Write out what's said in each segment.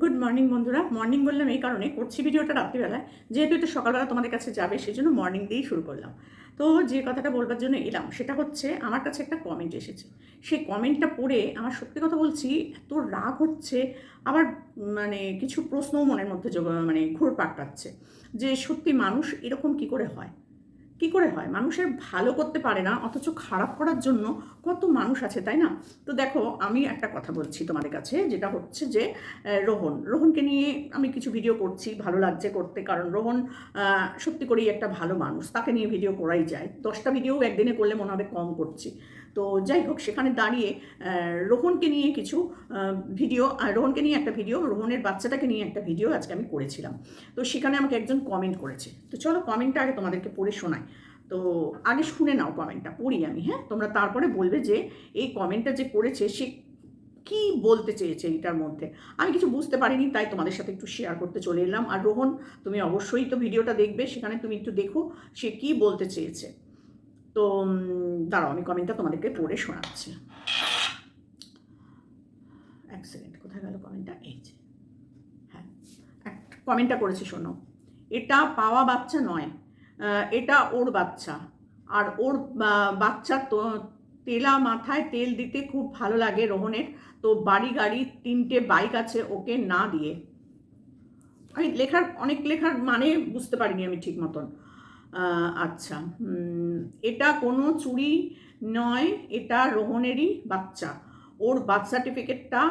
Good morning বন্ধুরা। Morning বললাম এই কারণে। করছি ভিডিওটা রাত্রিবেলায়। যেহেতু এটা সকালবেলা তোমাদের কাছে যাবে সেই জন্য মর্নিং দিয়েই শুরু করলাম। তো যে কথাটা বলবার জন্য এলাম, সেটা হচ্ছে আমার কাছে একটা কমেন্ট এসেছে। সেই কমেন্টটা পড়ে আমার সত্যি কথা বলছি, এত রাগ হচ্ছে, আবার মানে কিছু প্রশ্নও মনের মধ্যে মানে ঘুর পাকাচ্ছে যে সত্যি মানুষ এরকম কি করে হয়? কি করে হয়? মানুষের ভালো করতে পারে না, অথচ খারাপ করার জন্য কত মানুষ আছে, তাই না? তো দেখো, আমি একটা কথা বলছি তোমাদের কাছে, যেটা হচ্ছে যে রোহন। রোহনকে নিয়ে আমি কিছু ভিডিও করছি, ভালো লাগছে করতে, কারণ রোহন সত্যি করেই একটা ভালো মানুষ। তাকে নিয়ে ভিডিও করাই যায়। দশটা ভিডিও একদিনে করলে মনে হবে কম করছি। তো যাই হোক, সেখানে দাঁড়িয়ে রোহনকে নিয়ে কিছু ভিডিও রোহনকে নিয়ে একটা ভিডিও, রোহনের বাচ্চাটাকে নিয়ে একটা ভিডিও আজকে আমি করেছিলাম। তো সেখানে আমাকে একজন কমেন্ট করেছে। তো চলো কমেন্টটা আগে তোমাদেরকে পড়ে শোনাই। তো আগে শুনে নাও কমেন্টটা পড়ি আমি হ্যাঁ? তোমরা তারপরে বলবে যে এই কমেন্টটা যে করেছে, সে কি বলতে চেয়েছে এটার মধ্যে? আমি কিছু বুঝতে পারিনি, তাই তোমাদের সাথে একটু শেয়ার করতে চলে এলাম। আর রোহন, তুমি অবশ্যই তো ভিডিওটা দেখবে, সেখানে তুমি একটু দেখো সে কি বলতে চেয়েছে। তো দাঁড়াও, আমি কমেন্টটা তোমাদেরকে পড়ে শোনাচ্ছি। সেকেন্ড কোথায় গেল কমেন্টটা? এই যে। হ্যাঁ কমেন্টটা করেছে শোনো। এটা পাওয়া বাচ্চা নয় এটা ওর বাচ্চা। আর ওর বাচ্চা তো, তেলা মাথায় তেল দিতে খুব ভালো লাগে রোহনের। তো বাড়ি গাড়ি তিনটে বাইক আছে ওকে না দিয়ে। আমি লেখার, অনেক লেখার মানে বুঝতে পারিনি আমি ঠিক মতন। আচ্ছা এটা কোনো চুরি নয়, এটা রোহনেরই বাচ্চা। ওর বার্থ সার্টিফিকেটটা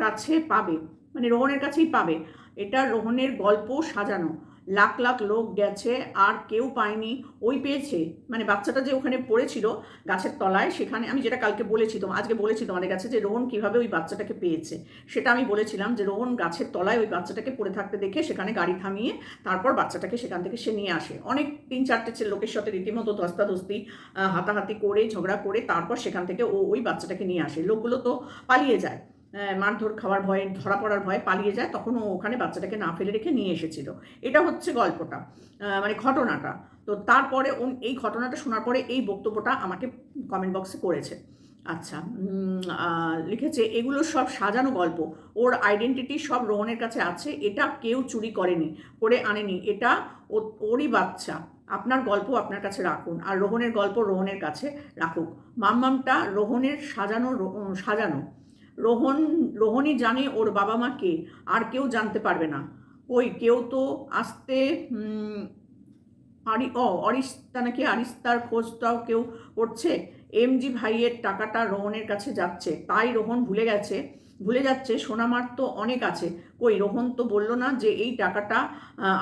কাছে পাবে মানে রোহনের কাছেই পাবে। এটা রোহনের গল্প সাজানো। লাখ লাখ লোক গেছে, আর কেউ পায়নি। ওই পেয়েছে মানে বাচ্চাটা যে ওখানে পড়েছিল গাছের তলায়, সেখানে আমি যেটা কালকে বলেছি তোমার আজকে বলেছি তোমাদের কাছে যে রোহন কীভাবে ওই বাচ্চাটাকে পেয়েছে। সেটা আমি বলেছিলাম যে রোহন গাছের তলায় ওই বাচ্চাটাকে পড়ে থাকতে দেখে সেখানে গাড়ি থামিয়ে তারপর বাচ্চাটাকে সেখান থেকে সে নিয়ে আসে। অনেক তিন চারটে ছে- লোকের সাথে রীতিমতো ধস্তাধস্তি হাতাহাতি করে, ঝগড়া করে তারপর সেখান থেকে ও ওই বাচ্চাটাকে নিয়ে আসে। লোকগুলো তো পালিয়ে যায়। মারধর খাওয়ার ভয়ে, ধরা পড়ার ভয়ে পালিয়ে যায় তখন ও ওখানে বাচ্চাটাকে না ফেলে রেখে নিয়ে এসেছিল। এটা হচ্ছে গল্পটা মানে ঘটনাটা। তো তারপরে এই ঘটনাটা শোনার পরে এই বক্তব্যটা আমাকে কমেন্ট বক্সে করেছে। আচ্ছা লিখেছে, এগুলো সব সাজানো গল্প। ওর আইডেন্টিটি সব রোহনের কাছে আছে। এটা কেউ চুরি করেনি, করে আনেনি। এটা ওরই বাচ্চা। আপনার গল্প আপনার কাছে রাখুন। আর রোহনের গল্প রোহনের কাছে রাখুক। মাম্মামটা রোহনের সাজানো সাজানো। রোহন, রোহনই জানে ওর বাবা মা কে, আর কেউ জানতে পারবে না। ওই কেউ তো আসতে আরি, ও, অরিস্তা নাকি আরিস্তার খোঁজটাও কেউ করছে? এমজি ভাইয়ের টাকাটা রোহনের কাছে যাচ্ছে। তাই রোহন ভুলে গেছে, ভুলে যাচ্ছে, সোনামার তো অনেক আছে। কই, রোহন তো বলল না যে এই টাকাটা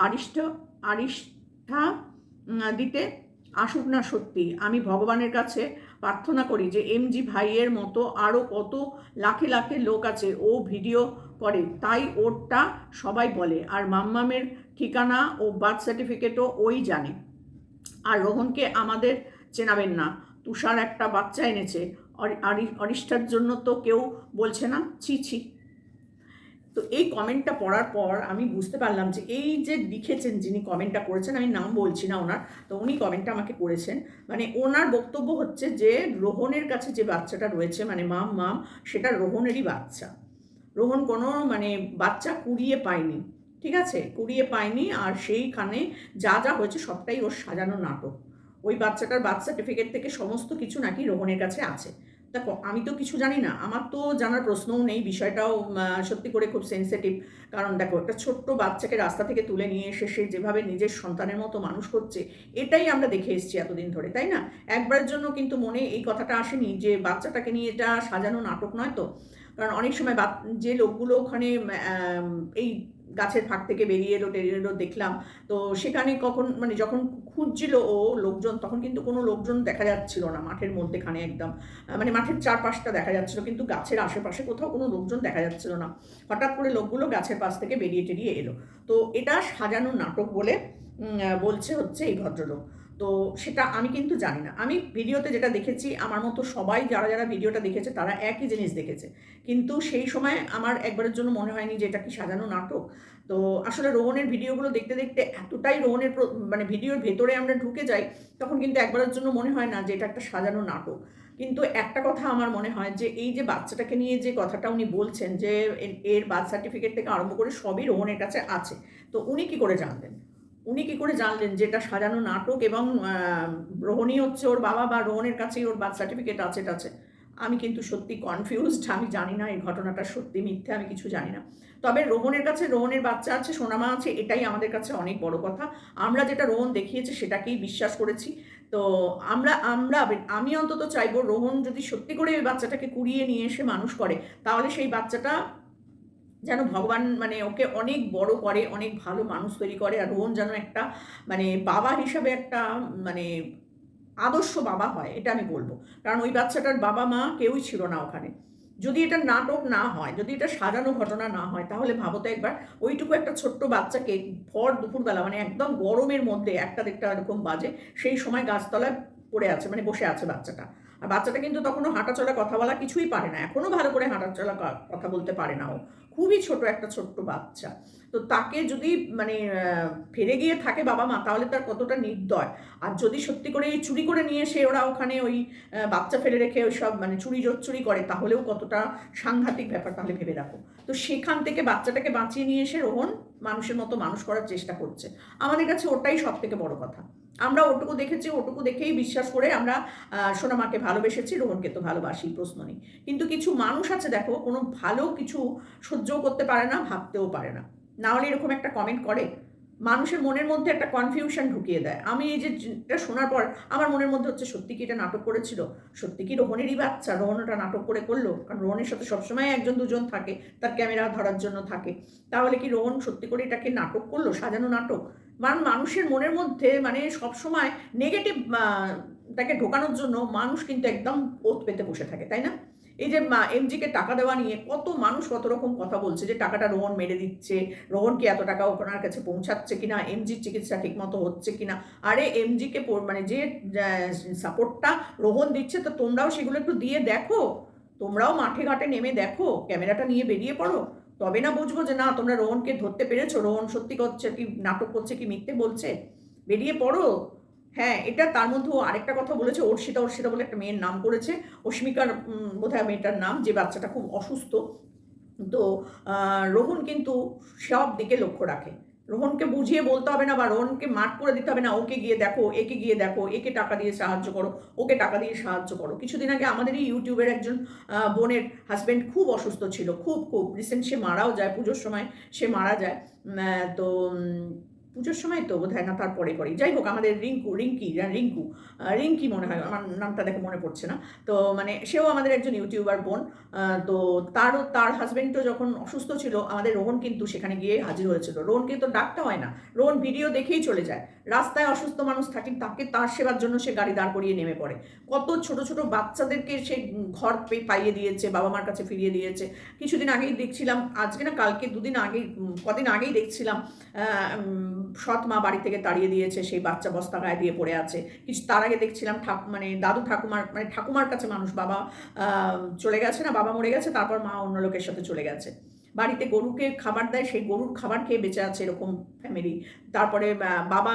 আরিষ্ট আরিষ্ঠা দিতে আসুক না সত্যি। আমি ভগবানের কাছে প্রার্থনা করি যে এমজি ভাইয়ের মতো আরও কত লাখে লাখে লোক আছে, ও ভিডিও করে। তাই ওরটা সবাই বলে। আর মাম্মামের ঠিকানা ও বার্থ সার্টিফিকেটও ওই জানে। আর রোহনকে আমাদের চেনাবেন না। তুষার একটা বাচ্চা এনেছে। অরিষ্ঠার জন্য তো কেউ বলছে না। ছি ছি। তো এই কমেন্টটা পড়ার পর আমি বুঝতে পারলাম যে এই যে লিখেছেন যিনি কমেন্টটা করেছেন, আমি নাম বলছি না ওনার, তো উনি কমেন্টটা আমাকে করেছেন। মানে ওনার বক্তব্য হচ্ছে যে রোহনের কাছে যে বাচ্চাটা রয়েছে মানে মাম মাম, সেটা রোহনেরই বাচ্চা। রোহন কোনো মানে বাচ্চা কুড়িয়ে পায়নি, ঠিক আছে? কুড়িয়ে পায়নি আর সেইখানে যা যা হয়েছে সবটাই ওর সাজানো নাটক। ওই বাচ্চাটার বার্থ সার্টিফিকেট থেকে সমস্ত কিছু নাকি রোহনের কাছে আছে। দেখো, আমি তো কিছু জানি না। আমার তো জানার প্রশ্নও নেই, বিষয়টাও সত্যি করে খুব সেন্সিটিভ কারণ দেখো, একটা ছোট্ট বাচ্চাকে রাস্তা থেকে তুলে নিয়ে এসে সে যেভাবে নিজের সন্তানের মতো মানুষ করছে, এটাই আমরা দেখে এসেছি এতদিন ধরে, তাই না? একবারের জন্য কিন্তু মনে এই কথাটা আসেনি যে বাচ্চাটাকে নিয়ে এটা সাজানো নাটক নয় তো। কারণ অনেক সময় যে লোকগুলো ওখানে এই গাছের ফাঁক থেকে বেরিয়ে এলো, টেরিয়ে এলো, দেখলাম। তো সেখানে কখন মানে যখন খুঁজছিল ও লোকজন, তখন কিন্তু কোনো লোকজন দেখা যাচ্ছিল না মাঠের মধ্যেখানে একদম। মানে মাঠের চারপাশটা দেখা যাচ্ছিল, কিন্তু গাছের আশেপাশে কোথাও কোনো লোকজন দেখা যাচ্ছিল না। হঠাৎ করে লোকগুলো গাছের পাশ থেকে বেরিয়ে টেরিয়ে এলো। তো এটা সাজানো নাটক বলে বলছে হচ্ছে এই ভদ্রলোক। তো সেটা আমি কিন্তু জানি না। আমি ভিডিওতে যেটা দেখেছি, আমার মতো সবাই যারা যারা ভিডিওটা দেখেছে, তারা একই জিনিস দেখেছে। কিন্তু সেই সময় আমার একবারের জন্য মনে হয়নি যে এটা কি সাজানো নাটক। তো আসলে রোহনের ভিডিওগুলো দেখতে দেখতে এতটাই রোহনের মানে ভিডিওর ভেতরে আমরা ঢুকে যাই, তখন কিন্তু একবারের জন্য মনে হয় না যে এটা একটা সাজানো নাটক। কিন্তু একটা কথা আমার মনে হয় যে এই যে বাচ্চাটাকে নিয়ে যে কথাটা উনি বলছেন যে এর- বার্থ সার্টিফিকেট থেকে আরম্ভ করে সবই রোহনের কাছে আছে, তো উনি কি করে জানলেন উনি কি করে জানলেন যে এটা সাজানো নাটক এবং রোহনই হচ্ছে ওর বাবা বা রোহনের কাছেই ওর বার্থ সার্টিফিকেট আছে আছে? আমি কিন্তু সত্যি কনফিউজড আমি জানি না, এই ঘটনাটা সত্যি মিথ্যে, আমি কিছু জানি না। তবে রোহনের কাছে রোহনের বাচ্চা আছে, সোনামা আছে, এটাই আমাদের কাছে অনেক বড় কথা। আমরা যেটা রোহন দেখিয়েছে, সেটাকেই বিশ্বাস করেছি। তো আমরা আমরা, আমি অন্তত চাইব রোহন যদি সত্যি করে ওই বাচ্চাটাকে কুড়িয়ে নিয়ে এসে মানুষ করে, তাহলে সেই বাচ্চাটা যেন ভগবান মানে ওকে অনেক বড় করে, অনেক ভালো মানুষ তৈরি করে, আর রোহন যেন একটা মানে বাবা হিসাবে একটা মানে আদর্শ বাবা হয়, এটা আমি বলব। কারণ ওই বাচ্চাটার বাবা মা কেউই ছিল না ওখানে। যদি এটা নাটক না হয়, যদি এটা সাজানো ঘটনা না হয়, তাহলে ভাবো তো একবার ওইটুকু একটা ছোট্ট বাচ্চাকে ভর দুপুরবেলা মানে একদম গরমের মধ্যে একটা দিকটা এরকম বাজে, সেই সময় গাছতলায় পড়ে আছে মানে বসে আছে বাচ্চাটা। আর বাচ্চাটা কিন্তু তখনও হাঁটাচলা, কথা বলা কিছুই পারে না। এখনও ভালো করে হাঁটাচলা, কথা বলতে পারে না ও। খুবই ছোট একটা ছোট্ট বাচ্চা। তো তাকে যদি মানে ফিরে গিয়ে থাকে বাবা মা, তাহলে তার কতটা নির্দয়। আর যদি সত্যি করে এই চুরি করে নিয়ে এসে ওরা ওখানে ওই বাচ্চা ফেলে রেখে ওই সব মানে চুরি চুরি করে, তাহলেও কতটা সাংঘাতিক ব্যাপার তাহলে ভেবে রাখো তো সেখান থেকে বাচ্চাটাকে বাঁচিয়ে নিয়ে এসে রোহন মানুষের মতো মানুষ করার চেষ্টা করছে। আমাদের কাছে ওটাই সব থেকে বড় কথা। আমরা ওটুকু দেখেছি, ওটুকু দেখেই বিশ্বাস করে আমরা সোনামাকে ভালোবেসেছি, রোহনকে তো ভালোবাসি, প্রশ্ন নেই। কিন্তু কিছু মানুষ আছে, দেখো, কোনো ভালো কিছু সহ্যও করতে পারে না, ভাবতেও পারে না। না হলে এরকম একটা কমেন্ট করে, মানুষের মনের মধ্যে একটা কনফিউশন ঢুকিয়ে দেয়। আমি এই যে এটা শোনার পর আমার মনের মধ্যে হচ্ছে, সত্যি কি এটা নাটক করেছিল? সত্যি কি রোহনেরই বাচ্চা? রোহন ওটা নাটক করে করল? কারণ রোহনের সাথে সবসময় একজন, দুজন থাকে, তার ক্যামেরা ধরার জন্য থাকে। তাহলে কি রোহন সত্যি করে এটাকে নাটক করল, সাজানো নাটক? মান মানুষের মনের মধ্যে মানে সবসময় নেগেটিভ তাকে ঢোকানোর জন্য মানুষ কিন্তু একদম ওত পেতে বসে থাকে, তাই না? এই যে এমজিকে টাকা দেওয়া নিয়ে কত মানুষ কত রকম কথা বলছে যে টাকাটা রোহন মেরে দিচ্ছে, রোহন কি এত টাকা ওনার কাছে পৌঁছাচ্ছে কিনা এমজির চিকিৎসা ঠিকমতো হচ্ছে কিনা? আরে এমজিকে মানে যে সাপোর্টটা রোহন দিচ্ছে, তো তোমরাও সেগুলো একটু দিয়ে দেখো, তোমরাও মাঠে ঘাটে নেমে দেখো, ক্যামেরাটা নিয়ে বেরিয়ে পড়ো। তবে না বুঝব যে না, তোমরা রোহনকে ধরতে পেরেছ? রোহন সত্যি করছে কি, নাটক করছে কি, মিথ্যে বলছে? বেরিয়ে পড়ো। হ্যাঁ এটা তার মধ্যেও আরেকটা কথা বলেছে, অর্ষিতা অর্ষিতা বলে একটা মেয়ের নাম করেছে। অস্মিকার বোধ বোধহয় মেয়েটার নাম, যে বাচ্চাটা খুব অসুস্থ। তো রোহন কিন্তু সব দিকে লক্ষ্য রাখে। রোহনকে বুঝিয়ে বলতে হবে না বা রোহনকে মাঠ করে দিতে হবে না, ওকে গিয়ে দেখো, একে গিয়ে দেখো, একে টাকা দিয়ে সাহায্য করো, ওকে টাকা দিয়ে সাহায্য করো। কিছুদিন আগে আমাদেরই ইউটিউবের একজন বোনের হাজব্যান্ড খুব অসুস্থ ছিল, খুব খুব। রিসেন্ট সে মারাও যায়, পুজোর সময় সে মারা যায়। তো পুজোর সময় তো বোধ হয় না, তারপরে করি। যাই হোক, আমাদের রিঙ্কু, রিঙ্কি রিঙ্কু রিঙ্কি মনে হয়, আমার নামটা দেখে মনে পড়ছে না। তো মানে সেও আমাদের একজন ইউটিউবার বোন তো তারও, তার হাজবেন্ডও যখন অসুস্থ ছিল, আমাদের রোহন কিন্তু সেখানে গিয়ে হাজির হয়েছিল। রোহনকে তো ডাকটা হয় না। রোহন ভিডিও দেখেই চলে যায়। রাস্তায় অসুস্থ মানুষ থাকে, তাকে তার সেবার জন্য সে গাড়ি দাঁড় করিয়ে নেমে পড়ে। কত ছোট ছোট বাচ্চাদেরকে সে ঘর পাইয়ে দিয়েছে, বাবা মার কাছে ফিরিয়ে দিয়েছে। কিছুদিন আগেই দেখছিলাম, আজকে না কালকে, দুদিন আগেই কদিন আগেই দেখছিলাম সৎ মা বাড়ি থেকে তাড়িয়ে দিয়েছে, সেই বাচ্চা বস্তা গায়ে দিয়ে পড়ে আছে। কিছু তার আগে দেখছিলাম ঠাক মানে দাদু ঠাকুমার মানে ঠাকুমার কাছে মানুষ, বাবা চলে গেছে না, বাবা মরে গেছে, তারপর মা অন্য লোকের সাথে চলে গেছে। বাড়িতে গরুকে খাবার দেয়, সেই গরুর খাবার খেয়ে বেঁচে আছে এরকম ফ্যামিলি তারপরে বাবা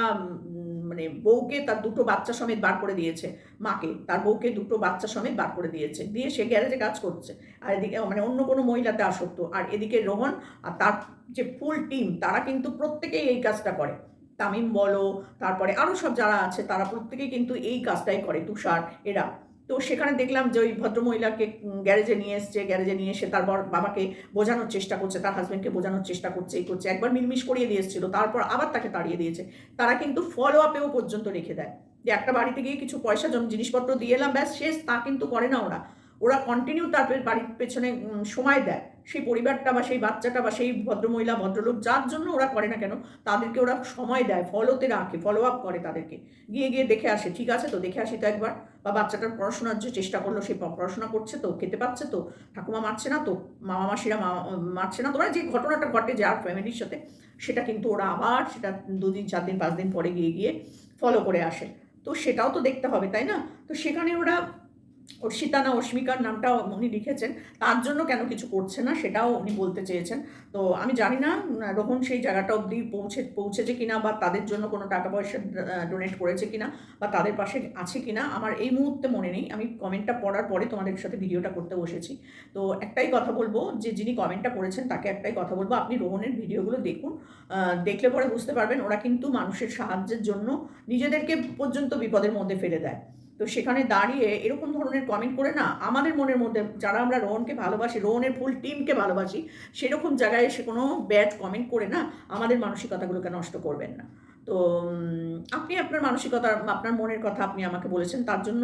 মানে বউকে তার দুটো বাচ্চা সমেত বার করে দিয়েছে, মাকে। তার বউকে দুটো বাচ্চা সমেত বার করে দিয়েছে। দিয়ে সে গ্যারেজে কাজ করছে। আর এদিকে মানে অন্য কোনো মহিলাতে আসক্ত। আর এদিকে রোহন আর তার যে ফুল টিম তারা কিন্তু প্রত্যেকেই এই কাজটা করে। তামিম বলো, তারপরে আরও সব যারা আছে, তারা প্রত্যেকেই কিন্তু এই কাজটাই করে, তুষার, এরা। তো সেখানে দেখলাম যে ওই ভদ্রমহিলাকে গ্যারেজে নিয়ে এসছে গ্যারেজে নিয়ে এসে তারপর বাবাকে বোঝানোর চেষ্টা করছে, তার হাজব্যান্ডকে বোঝানোর চেষ্টা করছে, এই করছে, একবার মিলমিশ করিয়ে দিয়ে এসেছিল, তারপর আবার তাকে তাড়িয়ে দিয়েছে। তারা কিন্তু ফলো আপেও পর্যন্ত রেখে দেয়। যে একটা বাড়িতে গিয়ে কিছু পয়সা জিনিসপত্র দিয়ে এলাম, ব্যাস, শেষ, তা কিন্তু করে না ওরা। ওরা কন্টিনিউ তারপরে বাড়ির পেছনে সময় দেয়। সেই পরিবারটা বা সেই বাচ্চাটা বা সেই ভদ্রমহিলা, ভদ্রলোক যার জন্য ওরা করে না কেন, তাদেরকে ওরা সময় দেয় ফলোতে রাখে ফলো আপ করে তাদেরকে। গিয়ে গিয়ে দেখে আসে, ঠিক আছে তো, দেখে আসি তো একবার। বা বাচ্চাটার পড়াশোনার যে চেষ্টা করল, সে পড়াশোনা করছে তো, খেতে পাচ্ছে তো, ঠাকুমা মারছে না তো, মামা মাসিরা মারছে না তো মানে যে ঘটনাটা ঘটে যার ফ্যামিলির সাথে, সেটা কিন্তু ওরা আবার সেটা দুদিন, চার দিন, পাঁচ দিন পরে গিয়ে গিয়ে ফলো করে আসে। তো সেটাও তো দেখতে হবে, তাই না? তো সেখানে ওরা অর্ষিতা না অস্মিকার নামটা উনি লিখেছেন। তার জন্য কেন কিছু করছে না সেটাও উনি বলতে চেয়েছেন। তো আমি জানি না, রোহন সেই জায়গাটা অবধি পৌঁছে, পৌঁছেছে কিনা বা তাদের জন্য কোনো টাকা পয়সা ডোনেট করেছে কিনা বা তাদের পাশে আছে কিনা, আমার এই মুহূর্তে মনে নেই। আমি কমেন্টটা পড়ার পরে তোমাদের সাথে ভিডিওটা করতে বসেছি। তো একটাই কথা বলব, যে যিনি কমেন্টটা করেছেন তাকে একটাই কথা বলব, আপনি রোহনের ভিডিওগুলো দেখুন। দেখলে পরে বুঝতে পারবেন, ওরা কিন্তু মানুষের সাহায্যের জন্য নিজেদেরকে পর্যন্ত বিপদের মধ্যে ফেলে দেয়। তো সেখানে দাঁড়িয়ে এরকম ধরনের কমেন্ট করে না, আমাদের মনের মধ্যে যারা আমরা রোহনকে ভালোবাসি, রোহনের ফুল টিমকে ভালোবাসি, সেরকম জায়গায় এসে কোনো ব্যাড কমেন্ট করে না, আমাদের মানসিকতাগুলোকে নষ্ট করবেন না। তো আপনি আপনার মানসিকতা আপনার মনের কথা আপনি আমাকে বলেছেন, তার জন্য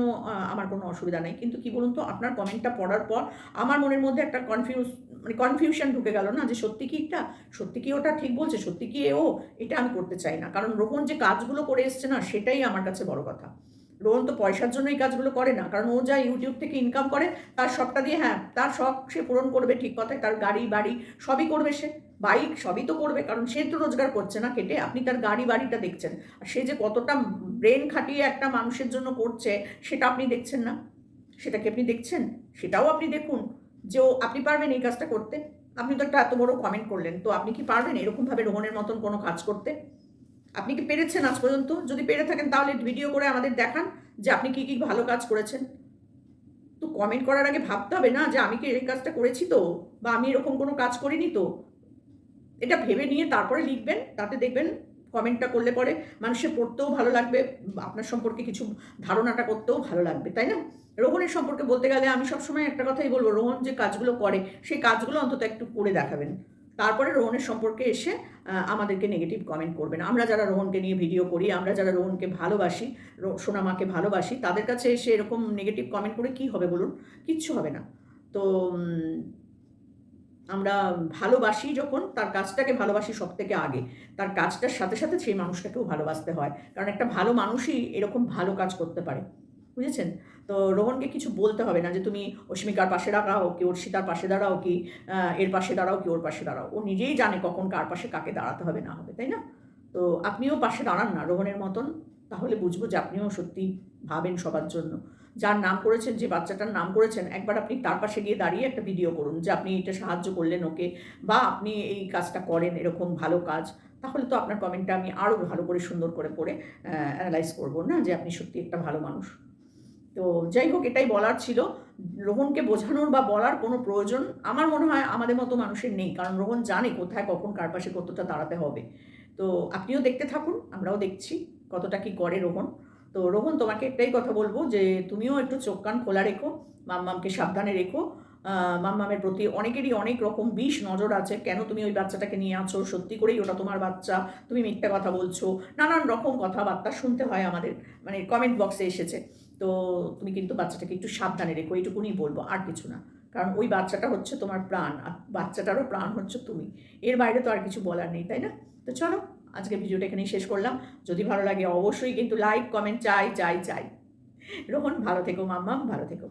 আমার কোনো অসুবিধা নেই। কিন্তু কি বলুন তো, আপনার কমেন্টটা পড়ার পর আমার মনের মধ্যে একটা কনফিউজ মানে কনফিউশন ঢুকে গেল না, যে সত্যি কি এটা? সত্যি কি ওটা ঠিক বলছে? সত্যি কি ও? এটা আমি করতে চাই না। কারণ রোহন যে কাজগুলো করে এসছে না, সেটাই আমার কাছে বড় কথা। রোহন তো পয়সার জন্য এই কাজগুলো করে না, কারণ ও যা ইউটিউব থেকে ইনকাম করে, তার সবটা দিয়ে হ্যাঁ তার শখ সে পূরণ করবে ঠিক কথায় তার গাড়ি, বাড়ি সবই করবে সে বাইক সবই তো করবে, কারণ সে তো রোজগার করছে না কেটে, আপনি তার গাড়ি, বাড়িটা দেখছেন, আর সে যে কতটা ব্রেন খাটিয়ে একটা মানুষের জন্য করছে, সেটা আপনি দেখছেন না সেটাকে আপনি দেখছেন? সেটাও আপনি দেখুন, যে ও, আপনি পারবেন এই কাজটা করতে, আপনি তো একটা এত বড় কমেন্ট করলেন, তো আপনি কি পারবেন এরকমভাবে রোহনের মতন কোনো কাজ করতে? আপনি কি পেরেছেন আজ পর্যন্ত? যদি পেরে থাকেন তাহলে ভিডিও করে আমাদের দেখান যে আপনি কি কি ভালো কাজ করেছেন। তো কমেন্ট করার আগে ভাবতে হবে না যে আমি কি এই কাজটা করেছি তো? বা আমি এরকম কোনো কাজ করিনি তো? এটা ভেবে নিয়ে তারপরে লিখবেন, তাতে দেখবেন কমেন্টটা করলে পরে মানুষের পড়তেও ভালো লাগবে, আপনার সম্পর্কে কিছু ধারণাটা করতেও ভালো লাগবে, তাই না? রোহনের সম্পর্কে বলতে গেলে আমি সবসময় একটা কথাই বলব, রোহন যে কাজগুলো করে, সেই কাজগুলো অন্তত একটু করে দেখাবেন। তারপরে রোহনের সম্পর্কে এসে আমাদেরকে নেগেটিভ কমেন্ট করবেন। আমরা যারা রোহনকে নিয়ে ভিডিও করি, আমরা যারা রোহনকে ভালোবাসি সোনামাকে ভালোবাসি, তাদের কাছে এসে এরকম নেগেটিভ কমেন্ট করে কি হবে বলুন? কিচ্ছু হবে না। তো আমরা ভালোবাসি যখন, তার কাজটাকে ভালোবাসি সব থেকে আগে। তার কাজটার সাথে সাথে সেই মানুষটাকেও ভালোবাসতে হয়। কারণ একটা ভালো মানুষই এরকম ভালো কাজ করতে পারে। বুঝেছেন? তো রোহনকে কিছু বলতে হবে না যে তুমি অস্মিকার পাশে দাঁড়াও কি অর্ষিতার পাশে দাঁড়াও কি এর পাশে দাঁড়াও কি ওর পাশে দাঁড়াও। ও নিজেই জানে কখন কার পাশে কাকে দাঁড়াতে হবে না হবে, তাই না? তো আপনিও পাশে দাঁড়ান না রোহনের মতন, তাহলে বুঝব যে আপনিও সত্যি ভাবেন সবার জন্য। যার নাম করেছেন, যে বাচ্চাটার নাম করেছেন, একবার আপনি তার পাশে গিয়ে দাঁড়িয়ে একটা ভিডিও করুন যে আপনি এটা সাহায্য করলেন ওকে বা আপনি এই কাজটা করেন, এরকম ভালো কাজ, তাহলে তো আপনার কমেন্টটা আমি আরও ভালো করে সুন্দর করে পড়ে অ্যানালাইজ করব না যে আপনি সত্যি একটা ভালো মানুষ। তো যাই হোক, এটাই বলার ছিল। রোহনকে বোঝানোর বা বলার কোনো প্রয়োজন আমার মনে হয় আমাদের মতো মানুষের নেই, কারণ রোহন জানে কোথায়, কখন, কার পাশে কতটা দাঁড়াতে হবে। তো আপনিও দেখতে থাকুন, আমরাও দেখছি কতটা কি করে রোহন। তো রোহন, তোমাকে একটাই কথা বলব যে, তুমিও একটু চোখ কান খোলা রেখো, মাম্মামকে সাবধানে রেখো। মাম্মামের প্রতি অনেকেরই অনেক রকম বিষ নজর আছে, কেন তুমি ওই বাচ্চাটাকে নিয়ে আছো? সত্যি করেই ওটা তোমার বাচ্চা? তুমি মিথ্যা কথা বলছো? নানান রকম কথাবার্তা শুনতে হয় আমাদের মানে কমেন্ট বক্সে এসেছে। তো তুমি কিন্তু বাচ্চাটাকে একটু সাবধানে রেখো, এইটুকুনি বলব, আর কিছু না। কারণ ওই বাচ্চাটা হচ্ছে তোমার প্রাণ, আর বাচ্চাটারও প্রাণ হচ্ছে তুমি। এর বাইরে তো আর কিছু বলার নেই, তাই না? তো চলো আজকে ভিডিওটা এখানেই শেষ করলাম। যদি ভালো লাগে, অবশ্যই কিন্তু লাইক, কমেন্ট, চাই চাই চাই। রোহন, ভালো থেকো, মাম্মাম, ভালো থেকো।